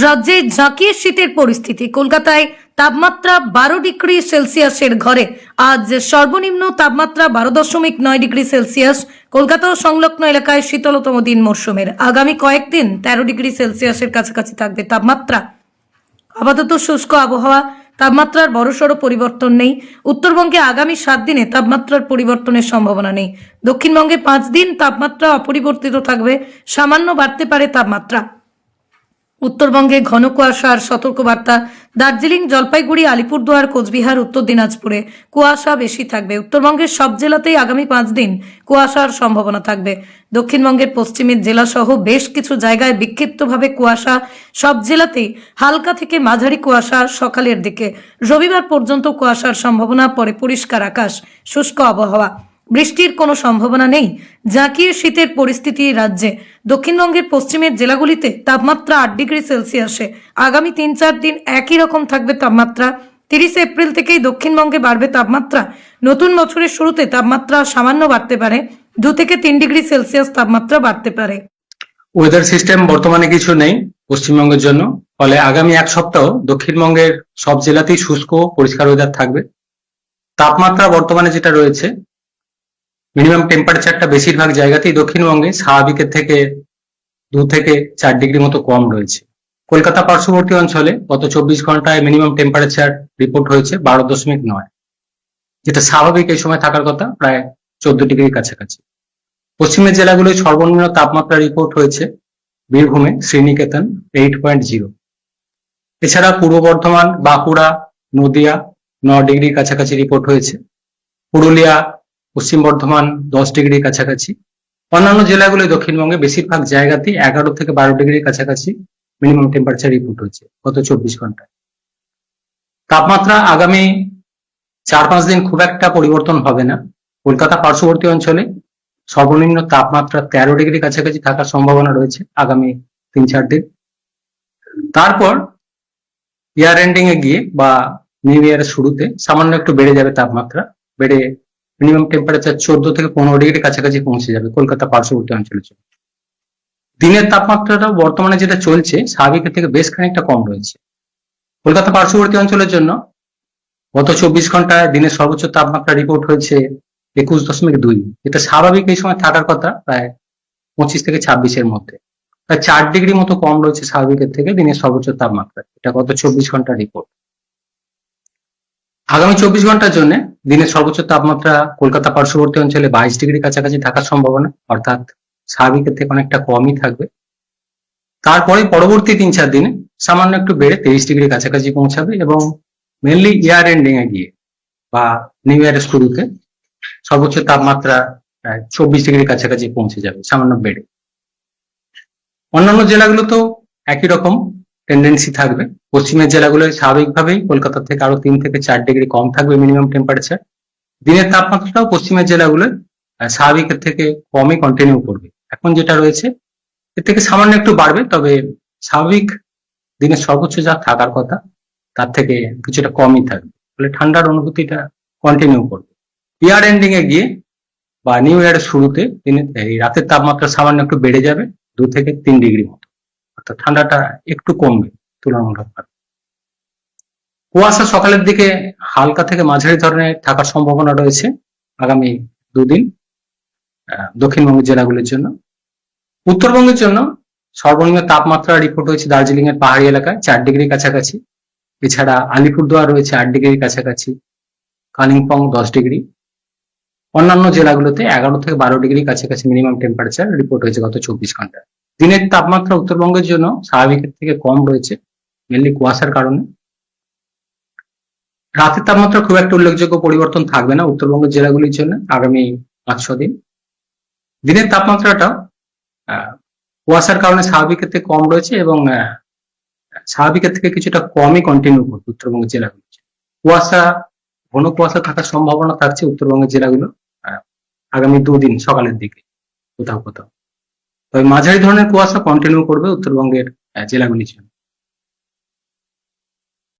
রাজ্যে ঝাঁকিয়ে শীতের পরিস্থিতি। কলকাতায় তাপমাত্রা বারো ডিগ্রি সেলসিয়াসের ঘরে। আজ সর্বনিম্ন তাপমাত্রা বারো দশমিক নয় ডিগ্রি সেলসিয়াস। কলকাতা ও সংলগ্ন এলাকায় শীতলতম দিন মরশুমের। আগামী কয়েকদিন তেরো ডিগ্রি সেলসিয়াসের কাছাকাছি থাকবে তাপমাত্রা। আপাতত শুষ্ক আবহাওয়া, তাপমাত্রার বড়সড় পরিবর্তন নেই। উত্তরবঙ্গে আগামী সাত দিনে তাপমাত্রার পরিবর্তনের সম্ভাবনা নেই। দক্ষিণবঙ্গে পাঁচ দিন তাপমাত্রা অপরিবর্তিত থাকবে। সামান্য বাড়তে পারে তাপমাত্রা। উত্তরবঙ্গে ঘন কুয়াশার সতর্কবার্তা। দার্জিলিং, জলপাইগুড়ি, আলিপুরদুয়ার, কোচবিহার, উত্তর দিনাজপুরে কুয়াশা বেশি থাকবে। উত্তরবঙ্গের সব জেলাতেই আগামী পাঁচ দিন কুয়াশার সম্ভাবনা থাকবে। দক্ষিণবঙ্গের পশ্চিমের জেলাসহ বেশ কিছু জায়গায় বিক্ষিপ্তভাবে কুয়াশা। সব জেলাতেই হালকা থেকে মাঝারি কুয়াশা সকালের দিকে। রবিবার পর্যন্ত কুয়াশার সম্ভাবনা, পরে পরিষ্কার আকাশ, শুষ্ক আবহাওয়া। বৃষ্টির কোনো সম্ভাবনা নেই। জাঁকিয়ে শীতের পরিস্থিতি রাজ্যে। দক্ষিণবঙ্গের পশ্চিমের জেলাগুলিতে তাপমাত্রা আট ডিগ্রি সেলসিয়াসে। আগামী তিন চার দিন একই রকম থাকবে তাপমাত্রা। তিরিশে এপ্রিল থেকেই দক্ষিণবঙ্গে বাড়বে তাপমাত্রা। নতুন বছরের শুরুতে তাপমাত্রা সামান্য বাড়তে পারে। দু থেকে তিন ডিগ্রি সেলসিয়াস তাপমাত্রা বাড়তে পারে। ওয়েদার সিস্টেম বর্তমানে কিছু নেই পশ্চিমবঙ্গের জন্য। ফলে আগামী এক সপ্তাহ দক্ষিণবঙ্গের সব জেলাতেই শুষ্ক পরিষ্কার ওয়েদার থাকবে। তাপমাত্রা বর্তমানে যেটা রয়েছে মিনিমাম টেম্পারেচারটা বেশিরভাগ জায়গাতেই দক্ষিণবঙ্গে স্বাভাবিকের থেকে দু থেকে চার ডিগ্রি মতো কম রয়েছে। কলকাতা পার্শ্ববর্তী অঞ্চলে গত চব্বিশ ঘন্টায় মিনিমাম টেম্পারেচার রিপোর্ট হয়েছে বারো দশমিক নয়। যেটা স্বাভাবিক এই সময় থাকার কথা, প্রায় চোদ্দ ডিগ্রির কাছাকাছি। পশ্চিমের জেলাগুলোয় সর্বনিম্ন তাপমাত্রা রিপোর্ট হয়েছে বীরভূমে, শ্রীনিকেতন এইট পয়েন্ট জিরো এছাড়া পূর্ব বর্ধমান, বাঁকুড়া, নদিয়া, ন ডিগ্রির কাছাকাছি রিপোর্ট হয়েছে। পুরুলিয়া পশ্চিম বর্ধমান দশ ডিগ্রির কাছাকাছি। অন্যান্য জেলাগুলোয় দক্ষিণবঙ্গে বেশিরভাগ জায়গাতেই এগারো থেকে বারো ডিগ্রির কাছাকাছি মিনিমাম টেম্পারেচার রিপোর্ট হয়েছে গত চব্বিশ ঘন্টায়। তাপমাত্রা আগামী চার পাঁচ দিন খুব একটা পরিবর্তন হবে না। কলকাতা পার্শ্ববর্তী অঞ্চলে সর্বনিম্ন তাপমাত্রা তেরো ডিগ্রি কাছাকাছি থাকার সম্ভাবনা রয়েছে আগামী তিন চার দিন। তারপর ইয়ার এন্ডিং এ গিয়ে বা নিউ ইয়ারের শুরুতে সামান্য একটু বেড়ে যাবে তাপমাত্রা, বেড়ে মিনিমাম টেম্পারেচার চোদ্দ থেকে পনেরো ডিগ্রি কাছাকাছি পৌঁছে যাবে কলকাতা পার্শ্ববর্তী অঞ্চলের জন্য দিনের তাপমাত্রাটা বর্তমানে যেটা চলছে স্বাভাবিকের থেকে বেশ খানিকটা কম রয়েছে। কলকাতা পার্শ্ববর্তী অঞ্চলের জন্য গত চব্বিশ ঘন্টায় দিনের সর্বোচ্চ তাপমাত্রা রিপোর্ট হয়েছে একুশ দশমিক দুই। এটা স্বাভাবিক এই সময় থাকার কথা প্রায় পঁচিশ থেকে ছাব্বিশের মধ্যে। প্রায় চার ডিগ্রি মতো কম রয়েছে স্বাভাবিকের থেকে দিনের সর্বোচ্চ তাপমাত্রা। এটা গত চব্বিশ ঘণ্টা রিপোর্ট আগামী চব্বিশ ঘণ্টার জন্য দিনের সর্বোচ্চ তাপমাত্রা কলকাতা পার্শ্ববর্তী অঞ্চলে বাইশ ডিগ্রি কাছাকাছি থাকার সম্ভাবনা, অর্থাৎ স্বাভাবিকের থেকে অনেকটা কমই থাকবে। তারপরে পরবর্তী তিন চার দিনে সামান্য একটু বেড়ে তেইশ ডিগ্রি কাছাকাছি পৌঁছাবে এবং মেনলি ইয়ার এন্ডিং এ গিয়ে বা নিউ ইয়ারের শুরুতে সর্বোচ্চ তাপমাত্রা চব্বিশ ডিগ্রি কাছাকাছি পৌঁছে যাবে, সামান্য বেড়ে। অন্যান্য জেলাগুলোতেও একই রকম টেন্ডেন্সি থাকবে। পশ্চিমের জেলাগুলোয় স্বাভাবিকভাবেই কলকাতা থেকে আরও তিন থেকে চার ডিগ্রি কম থাকবে মিনিমাম টেম্পারেচার দিনের তাপমাত্রাটাও পশ্চিমের জেলাগুলোয় স্বাভাবিকের থেকে কমই কন্টিনিউ করবে। এখন যেটা রয়েছে, এর থেকে সামান্য একটু বাড়বে, তবে স্বাভাবিক দিনের সর্বোচ্চ যা থাকার কথা, তার থেকে কিছুটা কমই থাকবে। ফলে ঠান্ডার অনুভূতিটা কন্টিনিউ করবে। ইয়ার এন্ডিং এ গিয়ে বা নিউ ইয়ারের শুরুতে এই রাতের তাপমাত্রা সামান্য একটু বেড়ে যাবে, দু থেকে তিন ডিগ্রি মতো। অর্থাৎ ঠান্ডাটা একটু কমবে। তুলনামূলকভাবে কুয়াশা সকালের দিকে হালকা থেকে মাঝারি ধরনের থাকার সম্ভাবনা রয়েছে আগামী দুদিন দক্ষিণবঙ্গের জেলাগুলির জন্য। উত্তরবঙ্গের জন্য সর্বনিম্ন তাপমাত্রা রিপোর্ট হয়েছে দার্জিলিং এর পাহাড়ি এলাকায় চার ডিগ্রি কাছাকাছি। এছাড়া আলিপুরদুয়ার রয়েছে আট ডিগ্রির কাছাকাছি। কালিম্পং দশ ডিগ্রি। অন্যান্য জেলাগুলোতে এগারো থেকে বারো ডিগ্রি কাছাকাছি মিনিমাম টেম্পারেচার রিপোর্ট হয়েছে গত চব্বিশ ঘণ্টা দিনের তাপমাত্রা উত্তরবঙ্গের জন্য স্বাভাবিকের থেকে কম রয়েছে। মেনলি কুয়াশার কারণে। রাতের তাপমাত্রা খুব একটা উল্লেখযোগ্য পরিবর্তন থাকবে না উত্তরবঙ্গের জেলাগুলির জন্য আগামী পাঁচ, ছ দিন। দিনের তাপমাত্রাটা কুয়াশার কারণে স্বাভাবিকের থেকে কম রয়েছে এবং স্বাভাবিকের থেকে কিছুটা কমই কন্টিনিউ করবে উত্তরবঙ্গের জেলাগুলি। কুয়াশা, ঘন কুয়াশা থাকার সম্ভাবনা থাকছে উত্তরবঙ্গের জেলাগুলো আগামী দুদিন সকালের দিকে কোথাও কোথাও। তবে মাঝারি ধরনের কুয়াশা কন্টিনিউ করবে উত্তরবঙ্গের জেলাগুলির জন্য।